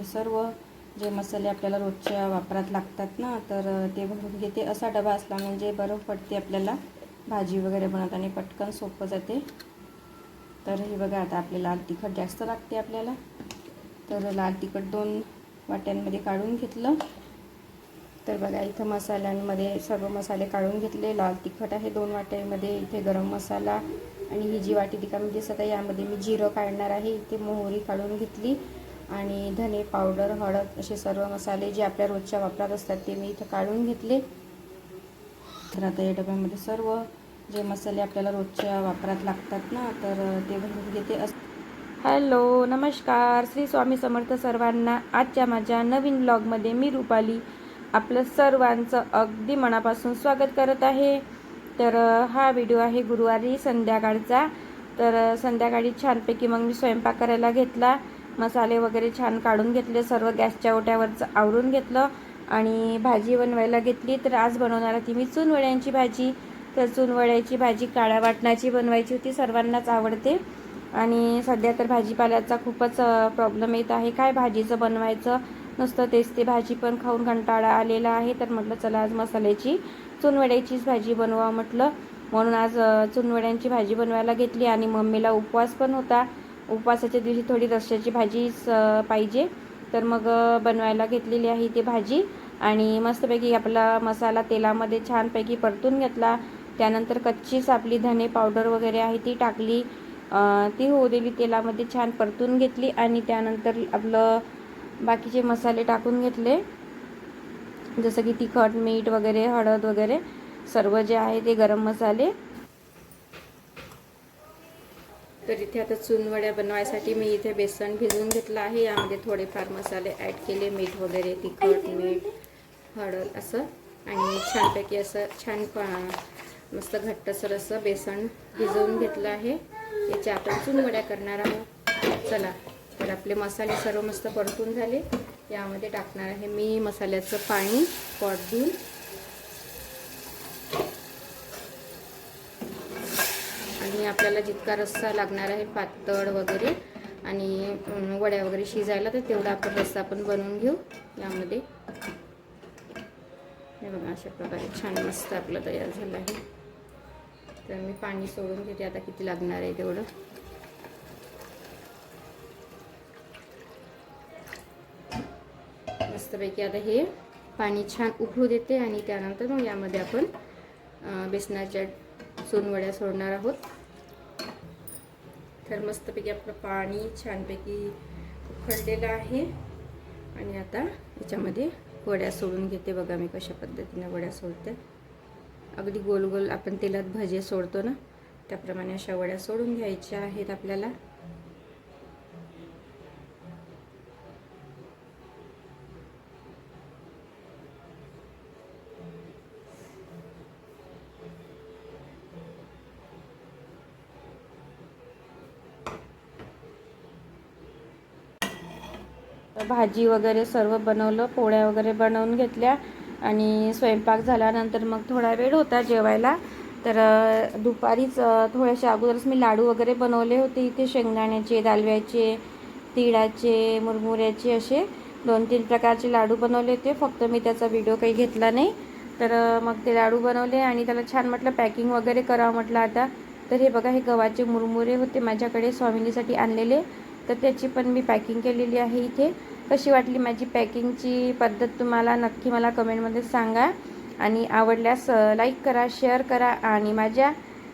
म्हणजे सर्व जे मसाले आपल्याला रोजच्या वापरात लागतात ना तर ते भरून घेते. असा डबा असला म्हणजे बरं पडते आपल्याला. भाजी वगैरे बनवताना पटकन सोपं जाते. तर हे बघा आता आपले लाल तिखट जास्त लागते आपल्याला. तर लाल तिखट दोन वाट्यांमध्ये काढून घेतलं. तर बघा इथं मसाल्यांमध्ये सर्व मसाले काढून घेतले. लाल तिखट आहे दोन वाट्यांमध्ये. इथे गरम मसाला आणि ही जी वाटी तिकामध्ये म्हणजे सध्या यामध्ये मी जिरं काढणार आहे. इथे मोहरी काढून घेतली. आणि धने पावडर हळद असे सर्व मसाले जे आपल्या रोजच्या वापरात असतात ते मी इथं काढून घेतले. तर आता या डब्यामध्ये सर्व जे मसाले आपल्याला रोजच्या वापरात लागतात ना तर ते भरून घेते. अस हॅलो नमस्कार. श्री स्वामी समर्थ सर्वांना आजच्या माझ्या नवीन ब्लॉगमध्ये मी रुपाली आपलं सर्वांचं अगदी मनापासून स्वागत करत आहे. तर हा व्हिडिओ आहे गुरुवारी संध्याकाळचा. तर संध्याकाळी छानपैकी मग मी स्वयंपाक करायला घेतला. मसाले वगैरे छान काढून घेतले सर्व गॅसच्या ओट्यावरचं आवरून घेतलं आणि भाजी बनवायला घेतली. तर आज बनवणार ती मी चुनवड्यांची भाजी. तर चुनवड्याची भाजी काळ्या वाटणाची बनवायची होती सर्वांनाच आवडते. आणि सध्या तर भाजीपाल्याचा खूपच प्रॉब्लेम येत आहे. काय भाजीचं बनवायचं? नुसतं तेच ते भाजी पण खाऊन कंटाळा आलेला आहे. तर म्हटलं चला आज मसाल्याची चुनवड्याचीच भाजी बनवा म्हटलं. म्हणून आज चुनवड्यांची भाजी बनवायला घेतली आणि मम्मीला उपवास पण होता. उपवासाच्या दिवशी थोडी रश्श्याची भाजीच पाहिजे. तर मग बनवायला घेतलेली आहे ती भाजी. आणि मस्तपैकी आपला मसाला तेलामध्ये छानपैकी परतून घेतला. त्यानंतर कच्चीच आपली धने पावडर वगैरे आहे ती टाकली. ती होऊ दिली तेलामध्ये छान परतून घेतली आणि त्यानंतर आपलं बाकीचे मसाले टाकून घेतले. जसं की तिखट मीठ वगैरे हळद वगैरे. सर्व जे आहे ते गरम मसाले. तर इथे आता चुनवड्या बनवायसाठी मी इथे बेसन भिजवून घेतलं आहे. यामध्ये थोडेफार मसाले ॲड केले मीठ वगैरे तिखट मीठ हळद असं. आणि छानपैकी असं छान मस्त घट्टसर असं बेसन भिजवून घेतलं आहे. याच्या आपण चुनवड्या करणार आहोत. चला तर आपले मसाले सर्व मस्त परतून झाले. यामध्ये टाकणार आहे मी मसाल्याचं पाणी पॉट देऊन आणि आपल्याला जितका रस्सा लागणार आहे पातळ वगैरे आणि वड्या वगैरे शिजायला तर तेवढा आपण रस्सा पण बनवून घेऊ यामध्ये. हे बघा अशा प्रकारे छान मस्त आपलं तयार झालं आहे. तर मी पाणी सोडून घेते आता किती लागणार आहे तेवढं. मस्तपैकी आता हे पाणी छान उकळू देते आणि त्यानंतर मग यामध्ये आपण बेसनाच्या सोनवड्या सोडणार आहोत. तर मस्तपैकी आपलं पाणी छानपैकी उकळलेलं आहे. आणि आता याच्यामध्ये वड्या सोडून घेते बघा मी कशा पद्धतीनं वड्या सोडते. अगदी गोल गोल आपण तेलात भजे सोडतो ना त्याप्रमाणे अशा वड्या सोडून घ्यायच्या आहेत आपल्याला. भाजी वगैरे सर्व बनवलं पोळ्या वगैरे बनवून घेतल्या आणि स्वयंपाक झाल्यानंतर मग थोडा वेळ होता जेवायला. तर दुपारीच थोड्याशा अगोदरच मी लाडू वगैरे बनवले होते इथे शेंगदाण्याचे दालव्याचे तिळाचे मुरमुऱ्याचे असे दोन तीन प्रकारचे लाडू बनवले होते. फक्त मी त्याचा व्हिडिओ काही घेतला नाही. तर मग ते लाडू बनवले आणि त्याला छान म्हटलं पॅकिंग वगैरे करावं म्हटलं आता. तर हे बघा हे गव्हाचे मुरमुरे होते माझ्याकडे स्वामिनीसाठी आणलेले. तर त्याची पण मी पॅकिंग केलेली आहे इथे. कशी वाटली माझी पॅकिंगची पद्धत तुम्हाला? नक्की मला कमेंटमध्ये सांगा. आणि आवडल्यास लाईक करा शेअर करा आणि माझ्या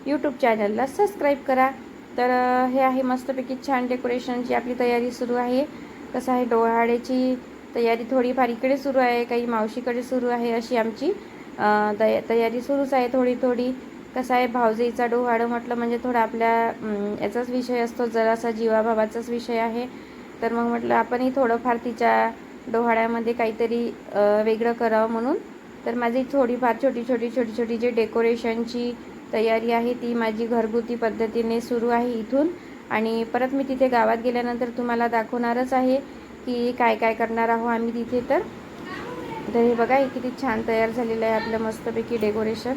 यूट्यूब चॅनलला सबस्क्राईब करा. तर हे आहे मस्तपैकी छान डेकोरेशनची आपली तयारी सुरू आहे. कसं आहे डोहाळ्याची तयारी थोडीफार इकडे सुरू आहे काही मावशीकडे सुरू आहे अशी आमची तया तयारी सुरूच आहे थोडी थोडी. कसं आहे भावजेचा डोहाळं म्हटलं म्हणजे थोडा आपल्या याचाच विषय असतो जरासा जीवाभावाचाच विषय आहे. तर मग म्हटलं आपणही थोडंफार तिच्या डोहाळ्यामध्ये काहीतरी वेगळं करावं म्हणून. तर माझी थोडीफार छोटी छोटी छोटी छोटी जी डेकोरेशनची तयारी आहे ती माझी घरगुती पद्धतीने सुरू आहे इथून. आणि परत मी तिथे गावात गेल्यानंतर तुम्हाला दाखवणारच आहे की काय काय करणार आहो आम्ही तिथे तर. तर हे बघा हे किती छान तयार झालेलं आहे आपलं मस्तपैकी डेकोरेशन.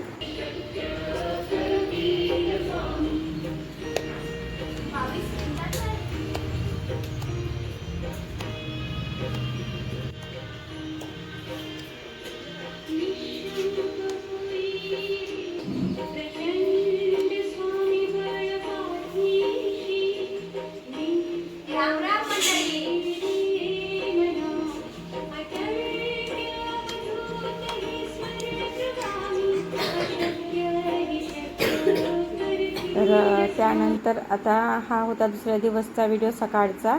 तर त्यानंतर आता हा होता दुसऱ्या दिवसचा व्हिडिओ सकाळचा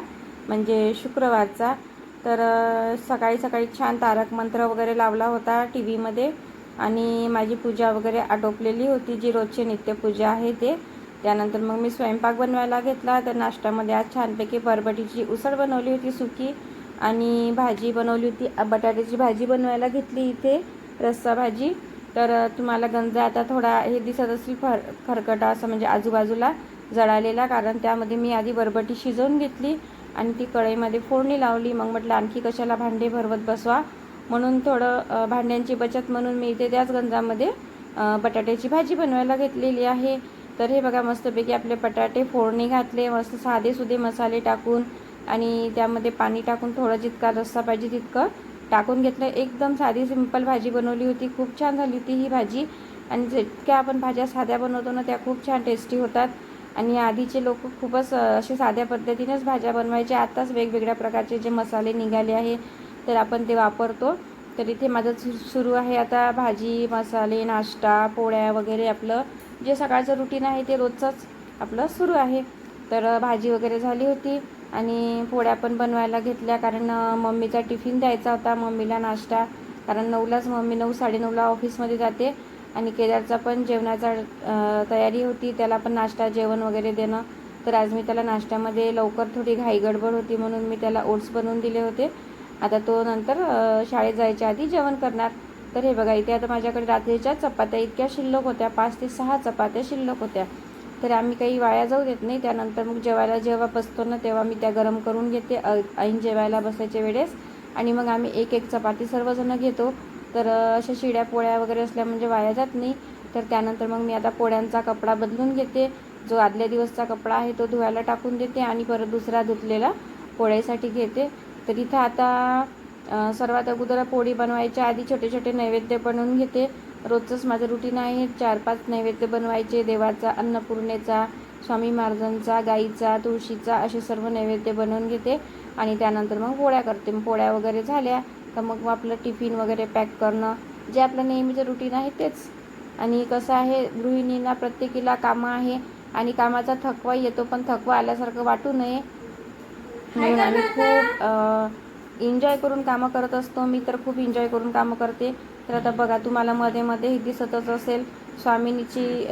म्हणजे शुक्रवारचा. तर सकाळी सकाळी छान तारक मंत्र वगैरे लावला होता टी व्हीमध्ये आणि माझी पूजा वगैरे आटोपलेली होती जी रोजची नित्यपूजा आहे ते. त्यानंतर मग मी स्वयंपाक बनवायला घेतला तर नाश्त्यामध्ये आज छानपैकी बरबटीची उसळ बनवली होती सुकी आणि भाजी बनवली होती बटाट्याची भाजी बनवायला घेतली इथे रस्सा भाजी. तर तुम्हाला गंज आता थोडा हे दिसत असेल फर खरकटा असं म्हणजे आजूबाजूला जळालेला कारण त्यामध्ये मी आधी बरबटी शिजवून घेतली आणि ती कढईमध्ये फोडणी लावली. मग म्हटलं आणखी कशाला भांडे भरवत बसवा? म्हणून थोडं भांड्यांची बचत म्हणून मी इथे त्याच गंजामध्ये बटाट्याची भाजी बनवायला घेतलेली आहे. तर हे बघा मस्तपैकी आपले बटाटे फोडणी घातले. मस्त साधे सुधे मसाले टाकून आणि त्यामध्ये पाणी टाकून थोडं जितका रस्सा पाहिजे तितकं टाकून घेतलं. एकदम साधी सिंपल भाजी बनवली होती. खूप छान झाली होती ही भाजी. आणि जितक्या आपण भाज्या साध्या बनवतो ना त्या खूप छान टेस्टी होतात. आणि आधीचे लोक खूपच असे साध्या पद्धतीनेच भाज्या बनवायचे. आत्ताच वेगवेगळ्या प्रकारचे जे मसाले निघाले आहे तर आपण ते वापरतो. तर इथे माझं सु सुरू आहे आता भाजी मसाले नाश्ता पोळ्या वगैरे आपलं. जे सकाळचं रुटीन आहे ते रोजचंच आपलं सुरू आहे. तर भाजी वगैरे झाली होती. आणि पोळ्या पण बनवायला घेतल्या कारण मम्मीचा टिफिन द्यायचा होता मम्मीला नाश्ता. कारण नऊलाच मम्मी नऊ साडेनऊला ऑफिसमध्ये जाते आणि केदारचा पण जेवणाचा तयारी होती त्याला पण नाश्ता जेवण वगैरे देणं. तर आज मी त्याला नाश्त्यामध्ये लवकर थोडी घाई गडबड होती म्हणून मी त्याला ओट्स बनवून दिले होते. आता तो नंतर शाळेत जायच्या आधी जेवण करणार. तर हे बघा इथे आता माझ्याकडे रात्रीच्या चपात्या इतक्या शिल्लक होत्या पाच ते सहा चपात्या शिल्लक होत्या. तर आम्ही काही वाया जाऊ देत नाही. त्यानंतर मग जेवायला जेव्हा बसतो ना तेव्हा मी त्या गरम करून घेते. ऐन जेवायला बसायच्या वेळेस. आणि मग आम्ही एक एक चपाती सर्वजणं घेतो. तर अशा शिड्या पोळ्या वगैरे असल्या म्हणजे वाया जात नाही. तर त्यानंतर मग मी आता पोळ्यांचा कपडा बदलून घेते. जो आदल्या दिवसचा कपडा आहे तो धुवायला टाकून देते आणि परत दुसरा धुतलेला पोळ्यासाठी घेते. तर इथं आता सर्वात अगोदर पोळी बनवायच्या आधी छोटे छोटे नैवेद्य बनवून घेते. रोजचंच माझं रुटीन आहे. चार पाच नैवेद्य बनवायचे देवाचा अन्नपूर्णेचा स्वामी महाराजांचा गाईचा तुळशीचा असे सर्व नैवेद्य बनवून घेते. आणि त्यानंतर मग पोळ्या करते. मग पोळ्या वगैरे झाल्या का मग आपलं टिफिन वगैरे पॅक करणं जे आपलं नेहमीचं रुटीन आहे तेच. आणि कसं आहे गृहिणींना प्रत्येकीला कामं आहे आणि कामाचा थकवा येतो पण थकवा आल्यासारखं वाटू नये. म्हणून आम्ही खूप एन्जॉय करून कामं करत असतो. मी तर खूप एन्जॉय करून कामं करते. तर आता बघा तुम्हाला मध्ये मध्ये दिसतच असेल. स्वामिनीची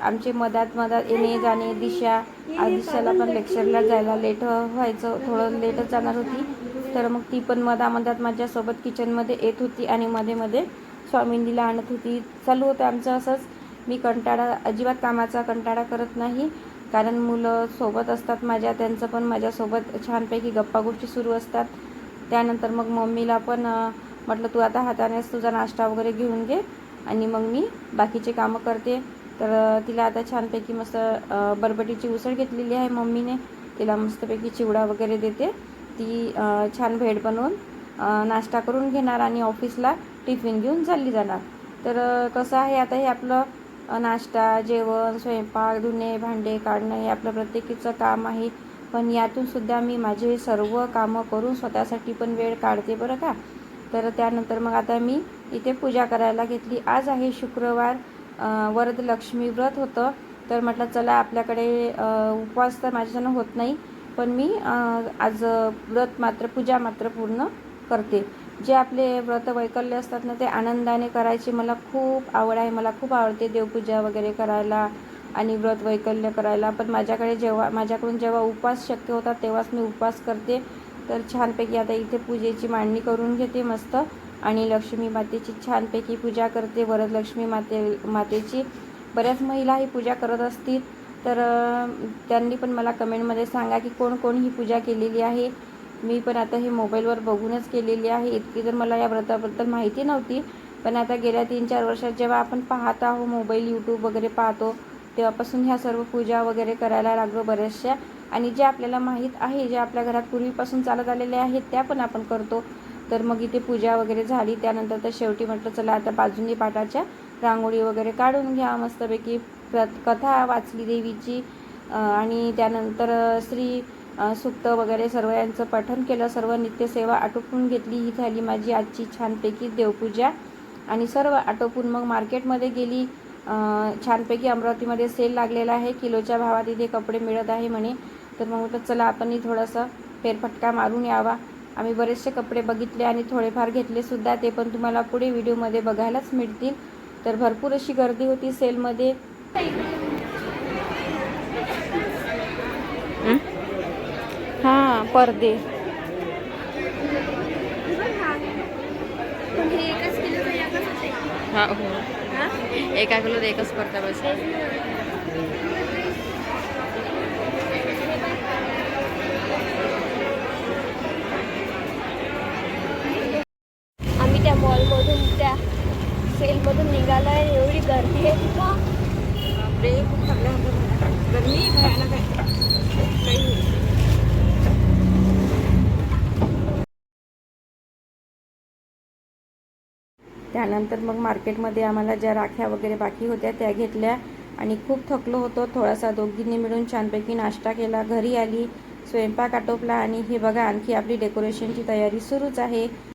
आमची मधात मधात येणे जाणे दिशा दिशाला पण लेक्चरला जायला लेट व्हायचं थोडं लेटच जाणार होती. तर मग ती पण मधामधात माझ्यासोबत किचनमध्ये येत होती आणि मध्ये मध्ये स्वामिनीला आणत होती. चालू होतं आमचं असंच. मी कंटाळा अजिबात कामाचा कंटाळा करत नाही. कारण मुलं सोबत असतात माझ्या त्यांचं पण माझ्यासोबत छानपैकी गप्पा गोष्टी सुरू असतात. त्यानंतर मग मम्मीला पण म्हटलं तू आता हातानेच तुझा नाश्ता वगैरे घेऊन घे आणि मग मी बाकीचे कामं करते. तर तिला आता छानपैकी मस्त बरबटीची उसळ घेतलेली आहे मम्मीने. तिला मस्तपैकी चिवडा वगैरे देते. ती छान भेट बनवून नाश्ता करून घेणार आणि ऑफिसला टिफिन घेऊन चालली जाणार. तर कसं आहे आता हे आपलं नाश्ता जेवण स्वयंपाक धुणे भांडे काढणं हे आपलं प्रत्येकीचं काम आहे. पण यातून सुद्धा मी माझे सर्व कामं करून स्वतःसाठी पण वेळ काढते बरं का. तर त्यानंतर मग आता मी इथे पूजा करायला घेतली. आज आहे शुक्रवार अ, वरदलक्ष्मी व्रत होतं. तर म्हटलं चला आपल्याकडे उपवास तर माझ्याच्यानं होत नाही पण मी आज व्रत मात्र पूजा मात्र पूर्ण करते. जे आपले व्रत वैकल्य असतात ना ते आनंदाने करायची मला खूप आवड आहे. मला खूप आवडते देवपूजा वगैरे करायला आणि व्रत वैकल्य करायला. पण माझ्याकडे जेव्हा माझ्याकडून जेव्हा उपवास शक्य होतात तेव्हाच मी उपवास करते. तर छानपैकी आता इथे पूजेची मांडणी करून घेते मस्त. आणि लक्ष्मी मातेची छानपैकी पूजा करते वरदलक्ष्मी माते मातेची. बऱ्याच महिला ही पूजा करत असतील. तर त्यांनी पण मला कमेंटमध्ये सांगा की कोण कोण ही पूजा केलेली आहे. मी पण आता हे मोबाईलवर बघूनच केलेली आहे. इतकी तर मला या व्रताबद्दल माहिती नव्हती. पण आता गेल्या तीन चार वर्षात जेव्हा आपण पाहत आहो मोबाईल यूट्यूब वगैरे पाहतो तेव्हापासून ह्या सर्व पूजा वगैरे करायला लागलो बऱ्याचशा. आणि जे आपल्याला माहीत आहे जे आपल्या घरात पूर्वीपासून चालत आलेले आहेत त्या पण आपण करतो. तर मग इथे पूजा वगैरे झाली त्यानंतर तर शेवटी म्हटलं चला आता बाजूनी पाटाच्या रांगोळी वगैरे काढून घ्या मस्तपैकी. प्रत कथा वाचली देवीची. आणि त्यानंतर श्री सुक्त वगैरे सर्व यांचं पठन केलं. सर्व नित्यसेवा आटोपून घेतली. ही झाली माझी आजची छानपैकी देवपूजा. आणि सर्व आटोपून मग मार्केटमध्ये गेली. छानपैकी अमरावतीमध्ये सेल लागलेला आहे. किलोच्या भावात इथे कपडे मिळत आहे म्हणे. तर मग म्हटलं चला आपणही थोडासा फेरफटका मारून यावा. आम्ही बरेचसे कपडे बघितले आणि थोडेफार घेतले सुद्धा. ते पण तुम्हाला पुढे व्हिडिओमध्ये बघायलाच मिळतील. तर भरपूर अशी गर्दी होती सेलमध्ये. हां? पडदे हा हो. एका किलो एकच पडता बस आम्ही त्या मॉलमधून त्या सेलमधून निघालोय एवढी गर्दी आहे तिथं बापरे खूप थकल्या होत्या गरमी भयानक आहे काही नाही. त्यानंतर मग मार्केटमध्ये आम्हाला ज्या राख्या वगैरे बाकी होत्या त्या घेतल्या आणि खूप थकलो होतो. थोडासा दोघींनी मिळून छानपैकी नाश्ता केला घरी आली स्वयंपाक आटोपला आणि हे बघा आणखी आपली डेकोरेशनची तयारी सुरूच आहे.